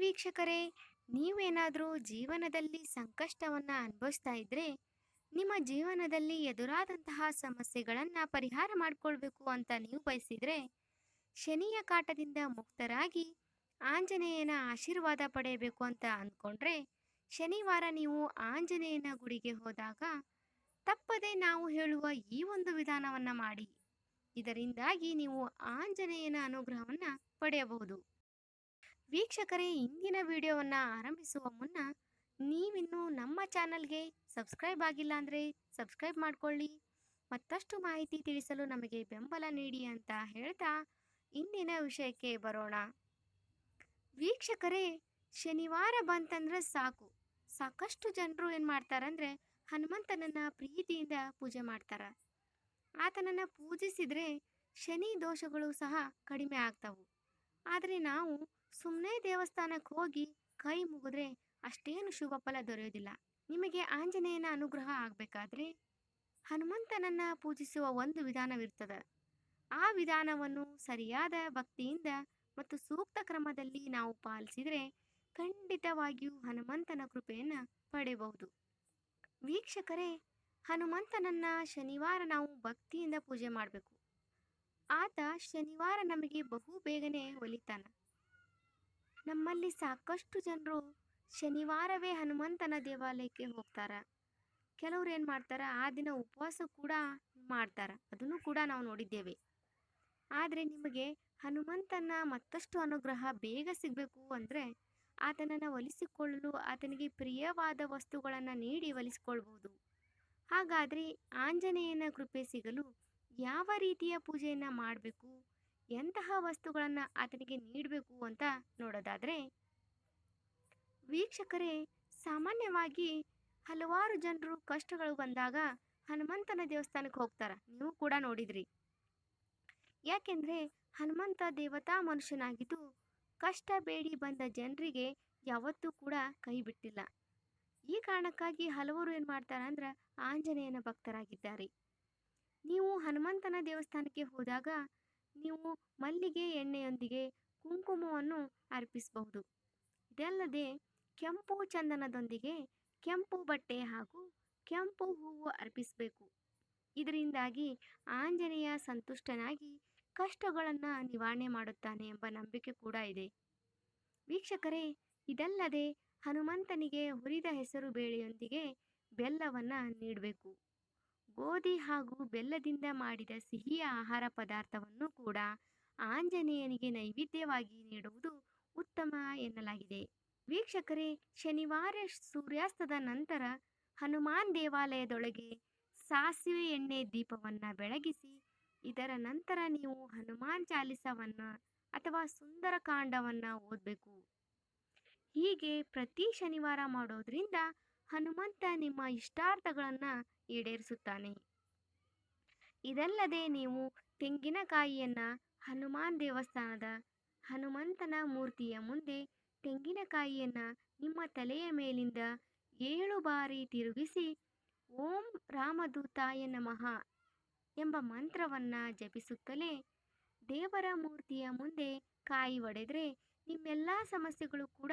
ವೀಕ್ಷಕರೇ, ನೀವೇನಾದರೂ ಜೀವನದಲ್ಲಿ ಸಂಕಷ್ಟವನ್ನು ಅನುಭವಿಸ್ತಾ ಇದ್ದರೆ ನಿಮ್ಮ ಜೀವನದಲ್ಲಿ ಎದುರಾದಂತಹ ಸಮಸ್ಯೆಗಳನ್ನು ಪರಿಹಾರ ಮಾಡಿಕೊಳ್ಬೇಕು ಅಂತ ನೀವು ಬಯಸಿದರೆ, ಶನಿಯ ಕಾಟದಿಂದ ಮುಕ್ತರಾಗಿ ಆಂಜನೇಯನ ಆಶೀರ್ವಾದ ಪಡೆಯಬೇಕು ಅಂತ ಅಂದ್ಕೊಂಡ್ರೆ ಶನಿವಾರ ನೀವು ಆಂಜನೇಯನ ಗುಡಿಗೆ ಹೋದಾಗ ತಪ್ಪದೆ ನಾವು ಹೇಳುವ ಈ ಒಂದು ವಿಧಾನವನ್ನು ಮಾಡಿ. ಇದರಿಂದಾಗಿ ನೀವು ಆಂಜನೇಯನ ಅನುಗ್ರಹವನ್ನು ಪಡೆಯಬಹುದು. ವೀಕ್ಷಕರೇ, ಇಂದಿನ ವಿಡಿಯೋವನ್ನು ಆರಂಭಿಸುವ ಮುನ್ನ ನೀವಿನ್ನೂ ನಮ್ಮ ಚಾನಲ್ಗೆ ಸಬ್ಸ್ಕ್ರೈಬ್ ಆಗಿಲ್ಲ ಅಂದರೆ ಸಬ್ಸ್ಕ್ರೈಬ್ ಮಾಡಿಕೊಳ್ಳಿ. ಮತ್ತಷ್ಟು ಮಾಹಿತಿ ತಿಳಿಸಲು ನಮಗೆ ಬೆಂಬಲ ನೀಡಿ ಅಂತ ಹೇಳ್ತಾ ಇಂದಿನ ವಿಷಯಕ್ಕೆ ಬರೋಣ. ವೀಕ್ಷಕರೇ, ಶನಿವಾರ ಬಂತಂದ್ರೆ ಸಾಕು. ಸಾಕಷ್ಟು ಜನರು ಏನು ಮಾಡ್ತಾರಂದ್ರೆ ಹನುಮಂತನನ್ನ ಪ್ರೀತಿಯಿಂದ ಪೂಜೆ ಮಾಡ್ತಾರೆ. ಆತನನ್ನು ಪೂಜಿಸಿದರೆ ಶನಿ ದೋಷಗಳು ಸಹ ಕಡಿಮೆ ಆಗ್ತಾವು. ಆದರೆ ನಾವು ಸುಮ್ಮನೆ ದೇವಸ್ಥಾನಕ್ಕೆ ಹೋಗಿ ಕೈ ಮುಗಿದ್ರೆ ಅಷ್ಟೇನು ಶುಭ ಫಲ ದೊರೆಯೋದಿಲ್ಲ ನಿಮಗೆ ಆಂಜನೇಯನ ಅನುಗ್ರಹ ಆಗಬೇಕಾದ್ರೆ ಹನುಮಂತನನ್ನ ಪೂಜಿಸುವ ಒಂದು ವಿಧಾನವಿರ್ತದೆ. ಆ ವಿಧಾನವನ್ನು ಸರಿಯಾದ ಭಕ್ತಿಯಿಂದ ಮತ್ತು ಸೂಕ್ತ ಕ್ರಮದಲ್ಲಿ ನಾವು ಪಾಲಿಸಿದರೆ ಖಂಡಿತವಾಗಿಯೂ ಹನುಮಂತನ ಕೃಪೆಯನ್ನು ಪಡೆಯಬಹುದು. ವೀಕ್ಷಕರೇ, ಹನುಮಂತನನ್ನ ಶನಿವಾರ ನಾವು ಭಕ್ತಿಯಿಂದ ಪೂಜೆ ಮಾಡಬೇಕು. ಆತ ಶನಿವಾರ ನಮಗೆ ಬಹು ಬೇಗನೆ ಒಲಿತಾನ. ನಮ್ಮಲ್ಲಿ ಸಾಕಷ್ಟು ಜನರು ಶನಿವಾರವೇ ಹನುಮಂತನ ದೇವಾಲಯಕ್ಕೆ ಹೋಗ್ತಾರೆ. ಕೆಲವ್ರು ಏನು ಮಾಡ್ತಾರೆ, ಆ ದಿನ ಉಪವಾಸ ಕೂಡ ಮಾಡ್ತಾರೆ. ಅದನ್ನು ಕೂಡ ನಾವು ನೋಡಿದ್ದೇವೆ. ಆದರೆ ನಿಮಗೆ ಹನುಮಂತನ ಮತ್ತಷ್ಟು ಅನುಗ್ರಹ ಬೇಗ ಸಿಗಬೇಕು ಅಂದರೆ ಆತನನ್ನು ಒಲಿಸಿಕೊಳ್ಳಲು, ಆತನಿಗೆ ಪ್ರಿಯವಾದ ವಸ್ತುಗಳನ್ನು ನೀಡಿ ಒಲಿಸಿಕೊಳ್ಬೋದು. ಹಾಗಾದರೆ ಆಂಜನೇಯನ ಕೃಪೆ ಸಿಗಲು ಯಾವ ರೀತಿಯ ಪೂಜೆಯನ್ನು ಮಾಡಬೇಕು? ಎಂತಹ ವಸ್ತುಗಳನ್ನು ಆತನಿಗೆ ನೀಡಬೇಕು ಅಂತ ನೋಡೋದಾದರೆ, ವೀಕ್ಷಕರೇ, ಸಾಮಾನ್ಯವಾಗಿ ಹಲವಾರು ಜನರು ಕಷ್ಟಗಳು ಬಂದಾಗ ಹನುಮಂತನ ದೇವಸ್ಥಾನಕ್ಕೆ ಹೋಗ್ತಾರೆ. ನೀವು ಕೂಡ ನೋಡಿದ್ರಿ. ಯಾಕೆಂದರೆ ಹನುಮಂತ ದೇವತಾ ಮನುಷ್ಯನಾಗಿದ್ದು ಕಷ್ಟ ಬೇಡಿ ಬಂದ ಜನರಿಗೆ ಯಾವತ್ತೂ ಕೂಡ ಕೈ ಬಿಟ್ಟಿಲ್ಲ. ಈ ಕಾರಣಕ್ಕಾಗಿ ಹಲವರು ಏನು ಮಾಡ್ತಾರೆ ಅಂದ್ರೆ ಆಂಜನೇಯನ ಭಕ್ತರಾಗಿದ್ದಾರೆ. ನೀವು ಹನುಮಂತನ ದೇವಸ್ಥಾನಕ್ಕೆ ಹೋದಾಗ ನೀವು ಮಲ್ಲಿಗೆ ಎಣ್ಣೆಯೊಂದಿಗೆ ಕುಂಕುಮವನ್ನು ಅರ್ಪಿಸಬಹುದು. ಇದಲ್ಲದೆ ಕೆಂಪು ಚಂದನದೊಂದಿಗೆ ಕೆಂಪು ಬಟ್ಟೆ ಹಾಗೂ ಕೆಂಪು ಹೂವು ಅರ್ಪಿಸಬೇಕು. ಇದರಿಂದಾಗಿ ಆಂಜನೇಯ ಸಂತುಷ್ಟನಾಗಿ ಕಷ್ಟಗಳನ್ನು ನಿವಾರಣೆ ಮಾಡುತ್ತಾನೆ ಎಂಬ ನಂಬಿಕೆ ಕೂಡ ಇದೆ. ವೀಕ್ಷಕರೇ, ಇದಲ್ಲದೆ ಹನುಮಂತನಿಗೆ ಹುರಿದ ಹೆಸರು ಬೇಳೆಯೊಂದಿಗೆ ಬೆಲ್ಲವನ್ನು ನೀಡಬೇಕು. ಗೋಧಿ ಹಾಗೂ ಬೆಲ್ಲದಿಂದ ಮಾಡಿದ ಸಿಹಿಯ ಆಹಾರ ಪದಾರ್ಥವನ್ನು ಕೂಡ ಆಂಜನೇಯನಿಗೆ ನೈವೇದ್ಯವಾಗಿ ನೀಡುವುದು ಉತ್ತಮ ಎನ್ನಲಾಗಿದೆ. ವೀಕ್ಷಕರೇ, ಶನಿವಾರ ಸೂರ್ಯಾಸ್ತದ ನಂತರ ಹನುಮಾನ್ ದೇವಾಲಯದೊಳಗೆ ಸಾಸಿವೆ ಎಣ್ಣೆ ದೀಪವನ್ನು ಬೆಳಗಿಸಿ, ಇದರ ನಂತರ ನೀವು ಹನುಮಾನ್ ಚಾಲಿಸವನ್ನು ಅಥವಾ ಸುಂದರ ಕಾಂಡವನ್ನು ಓದಬೇಕು. ಹೀಗೆ ಪ್ರತಿ ಶನಿವಾರ ಮಾಡೋದ್ರಿಂದ ಹನುಮಂತ ನಿಮ್ಮ ಇಷ್ಟಾರ್ಥಗಳನ್ನು ಈಡೇರಿಸುತ್ತಾನೆ. ಇದಲ್ಲದೆ ನೀವು ತೆಂಗಿನಕಾಯಿಯನ್ನು ಹನುಮಾನ್ ದೇವಸ್ಥಾನದ ಹನುಮಂತನ ಮೂರ್ತಿಯ ಮುಂದೆ ತೆಂಗಿನಕಾಯಿಯನ್ನು ನಿಮ್ಮ ತಲೆಯ ಮೇಲಿಂದ ಏಳು ಬಾರಿ ತಿರುಗಿಸಿ, ಓಂ ರಾಮದೂತಾಯ ನಮಃ ಎಂಬ ಮಂತ್ರವನ್ನು ಜಪಿಸುತ್ತಲೇ ದೇವರ ಮೂರ್ತಿಯ ಮುಂದೆ ಕಾಯಿ ಒಡೆದರೆ ನಿಮ್ಮೆಲ್ಲ ಸಮಸ್ಯೆಗಳು ಕೂಡ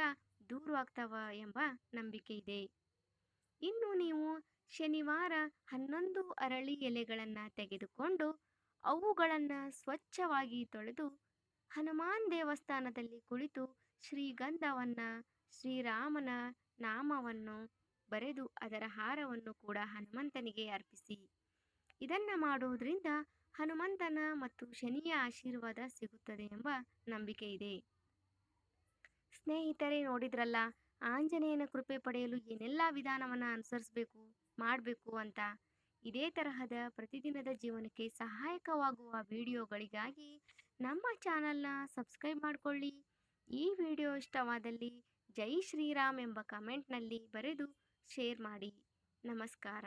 ದೂರವಾಗ್ತವ ಎಂಬ ನಂಬಿಕೆ ಇದೆ. ಇನ್ನು ನೀವು ಶನಿವಾರ ಹನ್ನೊಂದು ಅರಳಿ ಎಲೆಗಳನ್ನು ತೆಗೆದುಕೊಂಡು ಅವುಗಳನ್ನು ಸ್ವಚ್ಛವಾಗಿ ತೊಳೆದು ಹನುಮಾನ್ ದೇವಸ್ಥಾನದಲ್ಲಿ ಕುಳಿತು ಶ್ರೀಗಂಧವನ್ನು, ಶ್ರೀರಾಮನ ನಾಮವನ್ನು ಬರೆದು ಅದರ ಹಾರವನ್ನು ಕೂಡ ಹನುಮಂತನಿಗೆ ಅರ್ಪಿಸಿ. ಇದನ್ನು ಮಾಡುವುದರಿಂದ ಹನುಮಂತನ ಮತ್ತು ಶನಿಯ ಆಶೀರ್ವಾದ ಸಿಗುತ್ತದೆ ಎಂಬ ನಂಬಿಕೆ ಇದೆ. ಸ್ನೇಹಿತರೇ, ನೋಡಿದ್ರಲ್ಲ? ಆಂಜನೇಯನ ಕೃಪೆ ಪಡೆಯಲು ಏನೆಲ್ಲ ವಿಧಾನವನ್ನು ಅನುಸರಿಸಬೇಕು, ಮಾಡಬೇಕು ಅಂತ ಇದೇ ತರಹದ ಪ್ರತಿದಿನದ ಜೀವನಕ್ಕೆ ಸಹಾಯಕವಾಗುವ ವಿಡಿಯೋಗಳಿಗಾಗಿ ನಮ್ಮ ಚಾನಲ್ನ ಸಬ್ಸ್ಕ್ರೈಬ್ ಮಾಡಿಕೊಳ್ಳಿ. ಈ ವಿಡಿಯೋ ಇಷ್ಟವಾದಲ್ಲಿ ಜೈ ಶ್ರೀರಾಮ್ ಎಂಬ ಕಮೆಂಟ್ನಲ್ಲಿ ಬರೆದು ಶೇರ್ ಮಾಡಿ. ನಮಸ್ಕಾರ.